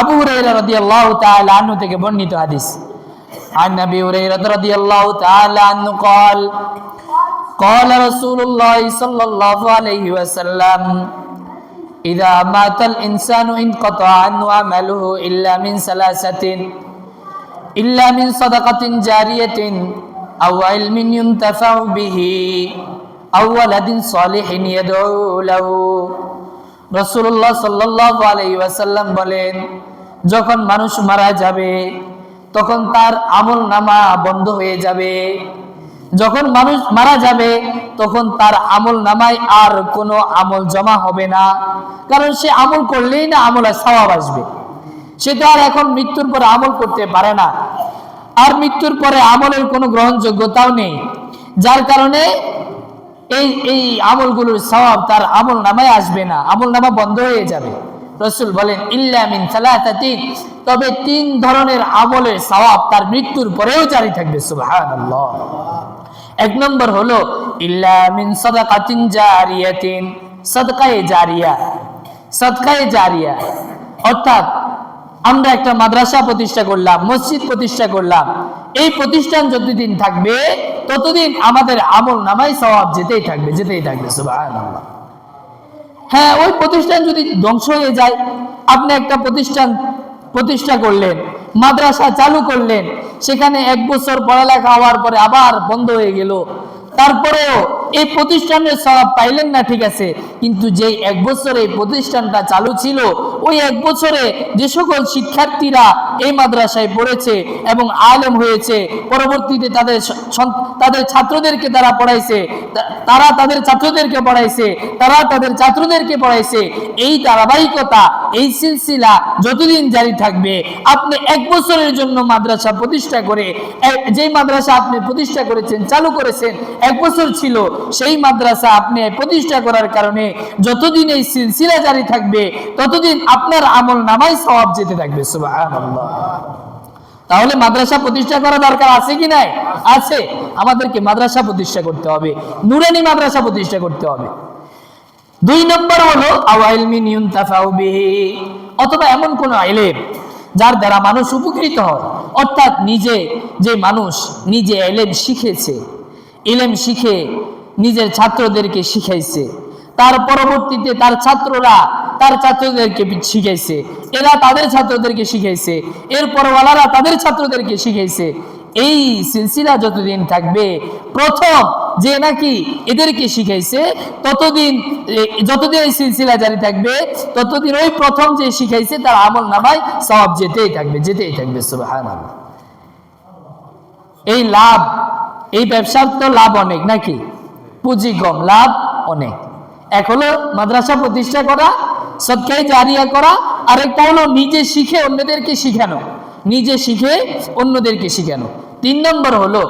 আবু হুরাইরা রাদিয়াল্লাহু তাআলা আনহু থেকে বর্ণিত হাদিস عن ابي هريره رضي الله تعالى عنه قال قال رسول الله صلى الله عليه وسلم إذا مات الإنسان انقطع عنه عمله إلا من ثلاثة إلا من صدقة جارية أو علم ينتفع به أو ولد صالح يدعو له রসুল্লাহ সাল্লাহ আলাই ওয়াসাল্লাম বলেন, যখন মানুষ মারা যাবে, তখন তার আমল নামা বন্ধ হয়ে যাবে। যখন মানুষ মারা যাবে, তখন তার আমল নামায় আর কোনো আমল জমা হবে না। কারণ সে আমল করলেই না আমল সওয়াব আসবে। সে তো আর এখন মৃত্যুর পরে আমল করতে পারে না। আর মৃত্যুর পরে আমলের কোনো গ্রহণযোগ্যতাও নেই। যার কারণে এই এই আমলগুলোর সওয়াব তার আমল নামায় আসবে না। আমল নামা বন্ধ হয়ে যাবে। রসুল বলেন ইল্লামিন তবে তিন ধরনের আমলের সওয়াব তার মৃত্যুর পরেও জারি থাকবে এক নম্বর হলো ইল্লামিন সাদাকাতিন জারিয়াতিন। সাদকায়ে জারিয়া। সাদকায়ে জারিয়া। অর্থাৎ, আমরা একটা মাদ্রাসা প্রতিষ্ঠা করলাম, মসজিদ প্রতিষ্ঠা করলাম। এই প্রতিষ্ঠান যতদিন থাকবে ততদিন আমাদের আমল নামাই সওয়াব যেতেই থাকবে যেতেই থাকবে হ্যাঁ ওই প্রতিষ্ঠান যদি ধ্বংস হয়ে যায়, আপনি একটা প্রতিষ্ঠান প্রতিষ্ঠা করলেন, মাদ্রাসা চালু করলেন, সেখানে এক বছর পড়ালেখা হওয়ার পরে আবার বন্ধ হয়ে গেল, তারপরেও এই প্রতিষ্ঠানের স্বভাব পাইলেন না, ঠিক আছে, কিন্তু যে এক বছরে এই প্রতিষ্ঠানটা চালু ছিল ওই এক বছরে যে সকল শিক্ষার্থীরা এই মাদ্রাসায় পড়েছে এবং আলেম হয়েছে, পরবর্তীতে তাদের তাদের ছাত্রদেরকে তারা পড়াইছে তারা তাদের ছাত্রদেরকে পড়াইছে, তারা তাদের ছাত্রদেরকে পড়াইছে, এই ধারাবাহিকতা, এই সিলসিলা যতদিন জারি থাকবে, আপনি এক বছরের জন্য মাদ্রাসা প্রতিষ্ঠা করে যেই মাদ্রাসা আপনি প্রতিষ্ঠা করেছেন, চালু করেছেন, এক বছর ছিল, সেই মাদ্রাসা আপনি প্রতিষ্ঠা করার কারণে যতদিন এই সিলসিলা জারি থাকবে, ততদিন আপনার আমল নামাই সওয়াব যেতে থাকবে তাহলে মাদ্রাসা প্রতিষ্ঠা করা দরকার আছে কি নাই? আছে। আমাদেরকে মাদ্রাসা প্রতিষ্ঠা করতে হবে। নুরানি মাদ্রাসা প্রতিষ্ঠা করতে হবে। দুই নম্বর হলো অথবা এমন কোন আইলেম যার দ্বারা মানুষ উপকৃত হয়। অর্থাৎ নিজে যে মানুষ নিজে এলেম শিখেছে এলেম শিখে নিজের ছাত্রদেরকে শিখাইছে, তার পরবর্তীতে তার ছাত্ররা তার ছাত্রদেরকে শিখাইছে। এরা তাদের ছাত্রদেরকে শিখাইছে। এর পরওয়ালারা তাদের ছাত্রদেরকে শিখাইছে। এই সিলসিলা যতদিন থাকবে, প্রথম যে নাকি এদেরকে শিখাইছে, ততদিন যতদিন এই সিলসিলা জারি থাকবে, ততদিন ওই প্রথম যে শিখাইছে, তার আমল নামায় সব যেতেই থাকবে যেতেই থাকবে, সুবহানাল্লাহ। এই লাভ, এই ব্যবসার তো লাভ অনেক নাকি? পুঁজি কম, লাভ অনেক। এক হলো মাদ্রাসা প্রতিষ্ঠা করা সৎকাই জারিয়া করা, আর একটা হলো নিজে শিখে অন্যদেরকে শিখানো। নিজে শিখে অন্যদেরকে শিখানো। তিন নম্বর হলো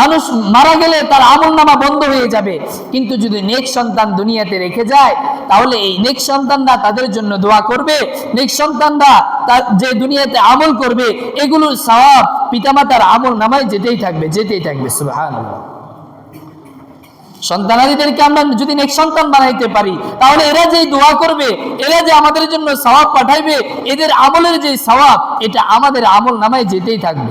মানুষ মারা গেলে তার আমল নামা বন্ধ হয়ে যাবে। কিন্তু যদি নেক সন্তান দুনিয়াতে রেখে যায়, তাহলে এই নেক সন্তানরা তাদের জন্য দোয়া করবে। নেক্সট সন্তানরা যে দুনিয়াতে আমল করবে, এগুলোর সওয়াব পিতামাতার আমল নামায় যেতেই থাকবে যেতেই থাকবে, সুবহানাল্লাহ। সন্তানাদিদেরকে আমরা যদি নেক সন্তান বানাইতে পারি, তাহলে এরা যেই দোয়া করবে, এরা যে আমাদের জন্য সওয়াব পাঠাইবে, এদের আমলের যে সওয়াব, এটা আমাদের আমল নামায় যেতেই থাকবে।